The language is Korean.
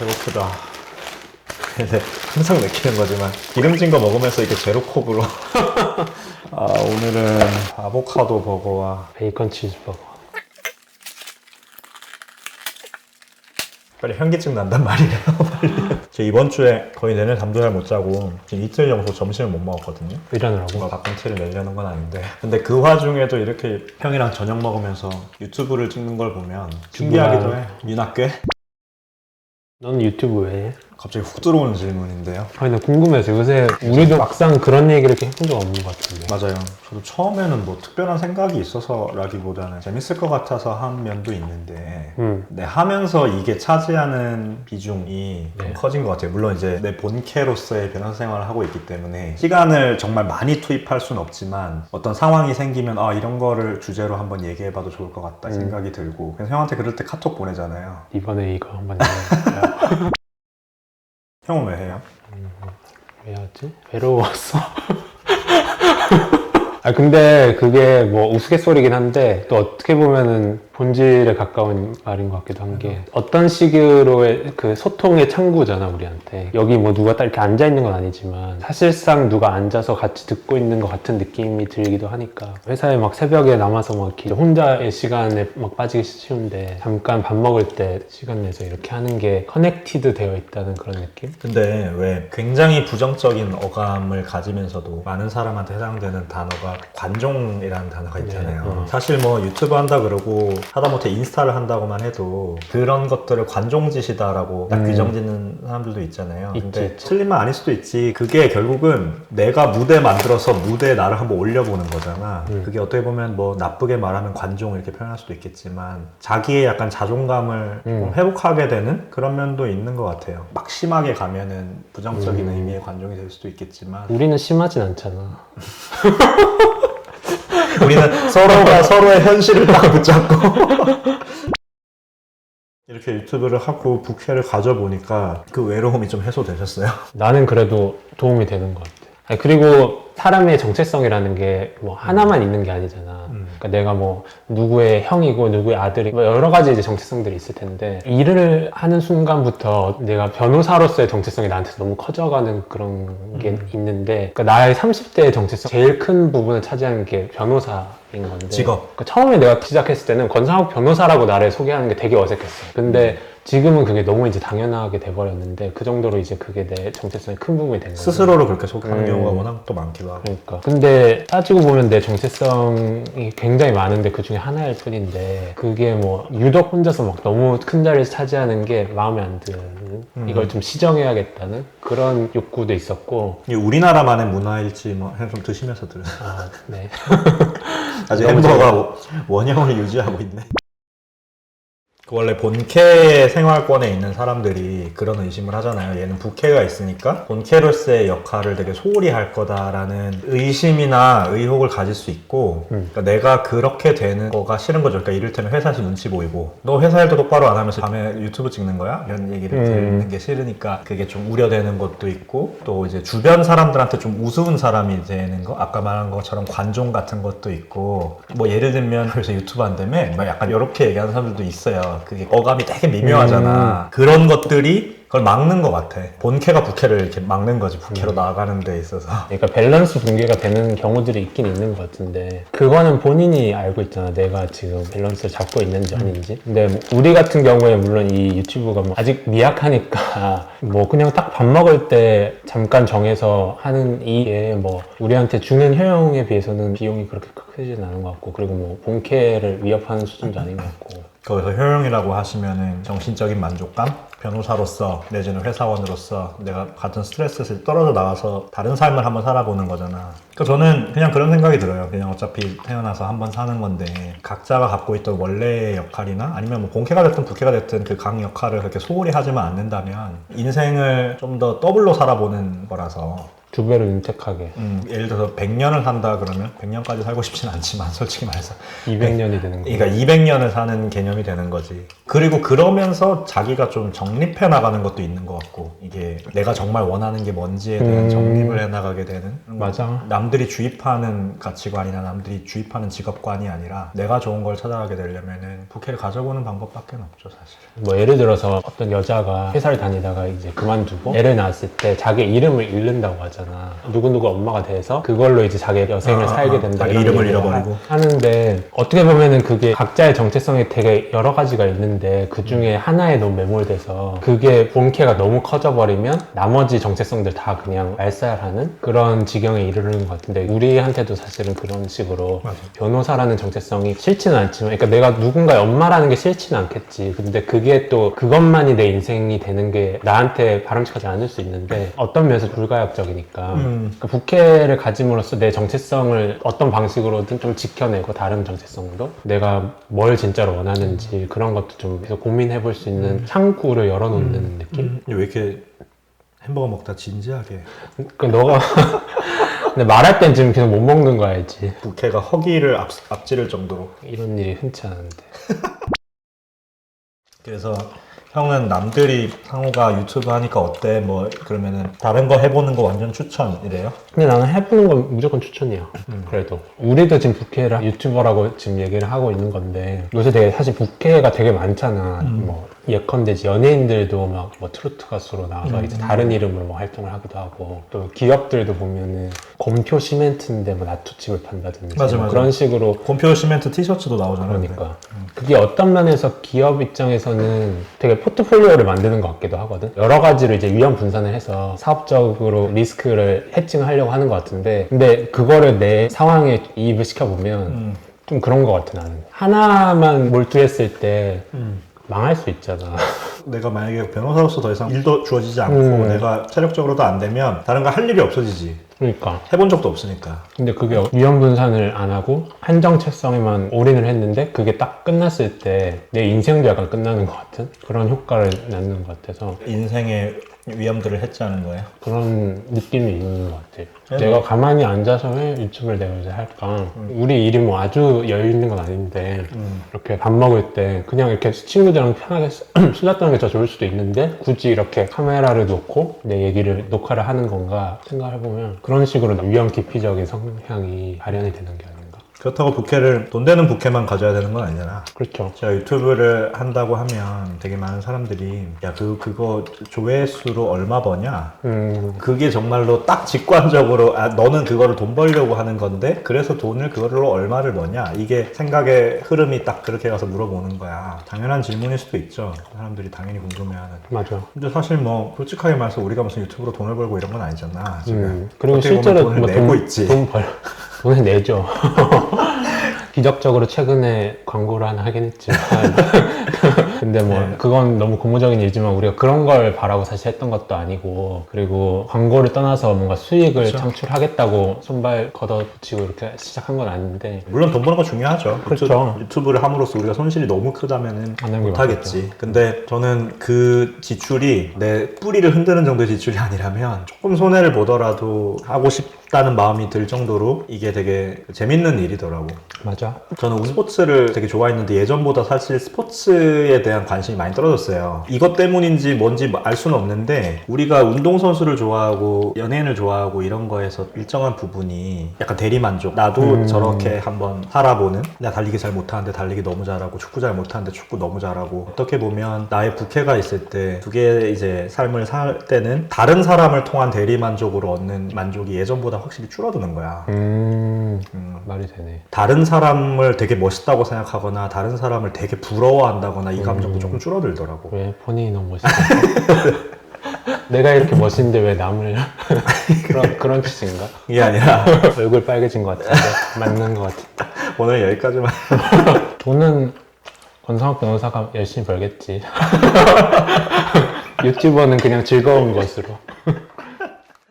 배고프다. 근데 항상 내키는 거지만 기름진 거 먹으면서 이게 제로콕으로. 아 오늘은 아보카도 버거와 베이컨 치즈버거. 빨리 현기증 난단 말이에요. 빨리. 저 이번 주에 거의 내내 잠도 잘 못 자고 지금 이틀 정도 점심을 못 먹었거든요. 일하느라고. 뭔가 바쁜 티를 내려는 건 아닌데 근데 그 와중에도 이렇게 형이랑 저녁 먹으면서 유튜브를 찍는 걸 보면 신기하기도 해 윤학교? 넌 유튜브 왜 해? 갑자기 훅 들어오는 질문인데요 아니 나 궁금해서 요새 우리도 막상 그런 얘기를 이렇게 해본 적 없는 것 같은데. 맞아요 저도 처음에는 뭐 특별한 생각이 있어서라기보다는 재밌을 것 같아서 한 면도 있는데 음. 네, 하면서 이게 차지하는 비중이 좀 네. 커진 것 같아요. 물론 이제 내 본캐로서의 변호사 생활을 하고 있기 때문에 시간을 정말 많이 투입할 수는 없지만 어떤 상황이 생기면 아 이런 거를 주제로 한번 얘기해봐도 좋을 것 같다 음. 생각이 들고 그래서 형한테 그럴 때 카톡 보내잖아요. 이번에 이거 한번 해볼까요? 형은 왜 해요? 왜 하지? 외로웠어. 아 근데 그게 뭐 우스갯소리긴 한데 또 어떻게 보면은 본질에 가까운 말인 것 같기도 한 게 어떤 식으로의 그 소통의 창구잖아 우리한테 여기 뭐 누가 딱 이렇게 앉아 있는 건 아니지만 사실상 누가 앉아서 같이 듣고 있는 것 같은 느낌이 들기도 하니까 회사에 막 새벽에 남아서 막 이렇게 혼자의 시간에 막 빠지기 쉬운데 잠깐 밥 먹을 때 시간 내서 이렇게 하는 게 커넥티드 되어 있다는 그런 느낌? 근데 왜 굉장히 부정적인 어감을 가지면서도 많은 사람한테 해당되는 단어가 관종이라는 단어가 있잖아요. 네, 어. 사실 뭐 유튜브 한다 그러고 하다못해 인스타를 한다고만 해도 그런 것들을 관종짓이다라고 딱 음. 규정 짓는 사람들도 있잖아요. 있지, 근데 있지. 틀린 말 아닐 수도 있지. 그게 결국은 내가 무대 만들어서 무대에 나를 한번 올려보는 거잖아. 음. 그게 어떻게 보면 뭐 나쁘게 말하면 관종 이렇게 표현할 수도 있겠지만 자기의 약간 자존감을 음. 좀 회복하게 되는 그런 면도 있는 것 같아요. 막 심하게 가면은 부정적인 음. 의미의 관종이 될 수도 있겠지만 우리는 심하진 않잖아. 우리는 서로가 서로의 현실을 딱 붙잡고 이렇게 유튜브를 하고 부캐를 가져보니까 그 외로움이 좀 해소되셨어요? 나는 그래도 도움이 되는 것 같아. 아니, 그리고 사람의 정체성이라는 게 뭐 하나만 있는 게 아니잖아. 음. 그러니까 내가 뭐 누구의 형이고 누구의 아들이고 뭐 여러 가지 이제 정체성들이 있을 텐데 일을 하는 순간부터 내가 변호사로서의 정체성이 나한테 너무 커져가는 그런 게 음. 있는데 그러니까 나의 30대의 정체성 제일 큰 부분을 차지하는 게 변호사 인 건데 직업. 그러니까 처음에 내가 시작했을 때는 권상욱 변호사라고 나를 소개하는 게 되게 어색했어. 근데 지금은 그게 너무 이제 당연하게 돼버렸는데 그 정도로 이제 그게 내 정체성의 큰 부분이 된 거야. 스스로를 그렇게 소개하는 음. 경우가 워낙 또 많기도 하고 그러니까. 근데 따지고 보면 내 정체성이 굉장히 많은데 그 중에 하나일 뿐인데 그게 뭐 유독 혼자서 막 너무 큰 자리를 차지하는 게 마음에 안 드는 음. 이걸 좀 시정해야겠다는 그런 욕구도 있었고 이게 우리나라만의 문화일지 뭐좀 드시면서 들으세요 아, 네. 아직 너무 햄버거가 원형을 유지하고 있네. 그 원래 본캐 생활권에 있는 사람들이 그런 의심을 하잖아요. 얘는 부캐가 있으니까 본캐로서의 역할을 되게 소홀히 할 거다라는 의심이나 의혹을 가질 수 있고, 음. 그러니까 내가 그렇게 되는 거가 싫은 거죠. 그러니까 이를테면 회사에서 눈치 보이고, 너 회사 일도 똑바로 안 하면서 밤에 유튜브 찍는 거야? 이런 얘기를 음. 듣는 게 싫으니까 그게 좀 우려되는 것도 있고, 또 이제 주변 사람들한테 좀 우스운 사람이 되는 거, 아까 말한 것처럼 관종 같은 것도 있고, 뭐 예를 들면 그래서 유튜브 한다며, 막 약간 이렇게 얘기하는 사람들도 있어요. 그게 어감이 되게 미묘하잖아. 그런 것들이 그걸 막는 것 같아. 본캐가 부캐를 이렇게 막는 거지. 부캐로 나아가는 데 있어서. 그러니까 밸런스 붕괴가 되는 경우들이 있긴 있는 것 같은데 그거는 본인이 알고 있잖아 내가 지금 밸런스를 잡고 있는지 아닌지 근데 뭐 우리 같은 경우에 물론 이 유튜브가 뭐 아직 미약하니까 뭐 그냥 딱 밥 먹을 때 잠깐 정해서 하는 이게 뭐 우리한테 주는 효용에 비해서는 비용이 그렇게 크지는 않은 것 같고 그리고 뭐 본캐를 위협하는 수준도 아닌 것 같고 거기서 효용이라고 하시면은 정신적인 만족감? 변호사로서 내지는 회사원으로서 내가 같은 스트레스에서 떨어져 나와서 다른 삶을 한번 살아보는 거잖아. 그러니까 저는 그냥 그런 생각이 들어요. 그냥 어차피 태어나서 한번 사는 건데 각자가 갖고 있던 원래의 역할이나 아니면 뭐 본캐가 됐든 부캐가 됐든 그강 역할을 그렇게 소홀히 하지만 않는다면 인생을 좀 더 더블로 살아보는 거라서 두 배로 윤택하게 음, 예를 들어서 100년을 산다 그러면 100년까지 살고 싶진 않지만 솔직히 말해서 200년이 되는 거예요. 그러니까 200년을 사는 개념이 되는 거지. 그리고 그러면서 자기가 좀 정립해 나가는 것도 있는 것 같고 이게 내가 정말 원하는 게 뭔지에 대한 음. 정립을 해 나가게 되는 맞아. 남들이 주입하는 가치관이나 남들이 주입하는 직업관이 아니라 내가 좋은 걸 찾아가게 되려면은 부캐를 가져보는 방법밖에 없죠 사실. 뭐 예를 들어서 어떤 여자가 회사를 다니다가 이제 그만두고 애를 낳았을 때 자기 이름을 잃는다고 하 잖아. 누구누구 엄마가 돼서 그걸로 이제 자기 여생을 아, 살게 아, 된다. 자기 이런 이름을 얘기를 잃어버리고. 하- 하는데 어떻게 보면은 그게 각자의 정체성이 되게 여러 가지가 있는데 그 중에 하나에 너무 매몰돼서 그게 본캐가 너무 커져버리면 나머지 정체성들 다 그냥 말살하는 그런 지경에 이르는 것 같은데 우리한테도 사실은 그런 식으로 맞아. 변호사라는 정체성이 싫지는 않지만, 그러니까 내가 누군가의 엄마라는 게 싫지는 않겠지. 근데 그게 또 그것만이 내 인생이 되는 게 나한테 바람직하지 않을 수 있는데 어떤 면에서 불가역적이니까. 음. 그 부캐를 가짐으로써 내 정체성을 어떤 방식으로든 좀 지켜내고 다른 정체성도 내가 뭘 진짜로 원하는지 그런 것도 좀 계속 고민해 볼 수 있는 창구를 열어놓는 느낌? 왜 이렇게 햄버거 먹다 진지하게 그 너가 근데 말할 땐 지금 계속 못 먹는 거 알지? 부캐가 허기를 앞, 앞지를 정도로 이런 일이 흔치 않은데. 그래서 형은 남들이 상호가 유튜브 하니까 어때? 뭐 그러면은 다른 거 해보는 거 완전 추천 이래요? 근데 나는 해보는 건 무조건 추천이야. 그래도. 우리도 지금 부캐라 유튜버라고 지금 얘기를 하고 있는 건데, 요새 되게 사실 부캐가 되게 많잖아. 뭐, 예컨대 연예인들도 막 뭐 트로트 가수로 나와서 이제 다른 이름으로 뭐 활동을 하기도 하고, 또 기업들도 보면은 곰표 시멘트인데 뭐 나투칩을 판다든지. 맞아, 뭐 맞아. 그런 식으로 곰표 시멘트 티셔츠도 나오잖아. 그러니까 그게 어떤 면에서 기업 입장에서는 되게 포트폴리오를 만드는 것 같기도 하거든 여러 가지로 이제 위험 분산을 해서 사업적으로 리스크를 해칭하려고 하는 것 같은데 근데 그거를 내 상황에 이입을 시켜보면 음. 좀 그런 것 같아 나는 하나만 몰두했을 때 음. 망할 수 있잖아 내가 만약에 변호사로서 더 이상 일도 주어지지 않고 음. 내가 체력적으로도 안 되면 다른 거 할 일이 없어지지. 그러니까 해본 적도 없으니까. 근데 그게 위험 분산을 안 하고 한정체성에만 올인을 했는데 그게 딱 끝났을 때 내 인생도 약간 끝나는 것 같은 그런 효과를 낳는 것 같아서 인생의 위험들을 해치하는 거예요. 그런 느낌이 있는 것 같아. 그래서- 내가 가만히 앉아서 왜 유튜브를 내가 이제 할까? 우리 일이 뭐 아주 여유 있는 건 아닌데 음. 이렇게 밥 먹을 때 그냥 이렇게 친구들이랑 편하게 떠는 게 더 좋을 수도 있는데 굳이 이렇게 카메라를 놓고 내 얘기를 녹화를 하는 건가 생각을 해보면 그런 식으로 위험 기피적인 성향이 발현이 되는 게. 그렇다고 부캐를 돈 되는 부캐만 가져야 되는 건 아니잖아. 그렇죠. 제가 유튜브를 한다고 하면 되게 많은 사람들이 야 그 그거 조회수로 얼마 버냐? 음, 그게 정말로 딱 직관적으로 아 너는 그거를 돈 벌려고 하는 건데 그래서 돈을 그걸로 얼마를 버냐? 이게 생각의 흐름이 딱 그렇게 가서 물어보는 거야. 당연한 질문일 수도 있죠. 사람들이 당연히 궁금해하는. 맞아. 근데 사실 뭐 솔직하게 말해서 우리가 무슨 유튜브로 돈을 벌고 이런 건 아니잖아. 지금. 음, 그리고 실제로 돈을 뭐 내고 돈, 있지. 돈 벌, 돈을 내죠. 기적적으로 최근에 광고를 하나 하긴 했지만. 근데 뭐, 네. 그건 너무 고무적인 일이지만 우리가 그런 걸 바라고 사실 했던 것도 아니고, 그리고 광고를 떠나서 뭔가 수익을 그렇죠. 창출하겠다고 손발 걷어붙이고 이렇게 시작한 건 아닌데, 물론 돈 버는 거 중요하죠. 그렇죠. 유튜브, 를 함으로써 우리가 손실이 너무 크다면은 못하겠지. 근데 저는 그 지출이 내 뿌리를 흔드는 정도의 지출이 아니라면 조금 손해를 보더라도 하고 싶 다는 마음이 들 정도로 이게 되게 재밌는 일이더라고. 맞아. 저는 스포츠를 되게 좋아했는데 예전보다 사실 스포츠에 대한 관심이 많이 떨어졌어요. 이것 때문인지 뭔지 알 수는 없는데 우리가 운동선수를 좋아하고 연예인을 좋아하고 이런 거에서 일정한 부분이 약간 대리만족. 나도 음. 저렇게 한번 살아보는. 나 달리기 잘 못하는데 달리기 너무 잘하고 축구 잘 못하는데 축구 너무 잘하고 어떻게 보면 나의 부캐가 있을 때 두 개의 이제 삶을 살 때는 다른 사람을 통한 대리만족으로 얻는 만족이 예전보다 확실히 줄어드는 거야. 음, 음. 말이 되네. 다른 사람을 되게 멋있다고 생각하거나 다른 사람을 되게 부러워한다거나 이 감정도 음. 조금 줄어들더라고. 왜 본인이 너무 멋있어? 내가 이렇게 멋있는데 왜 남을 그런 그런 뜻인가? 이게 아니라 얼굴 빨개진 것 같은데 맞는 것 같아. 오늘 여기까지만. 돈은 권상욱 변호사가 열심히 벌겠지. 유튜버는 그냥 즐거운 것으로.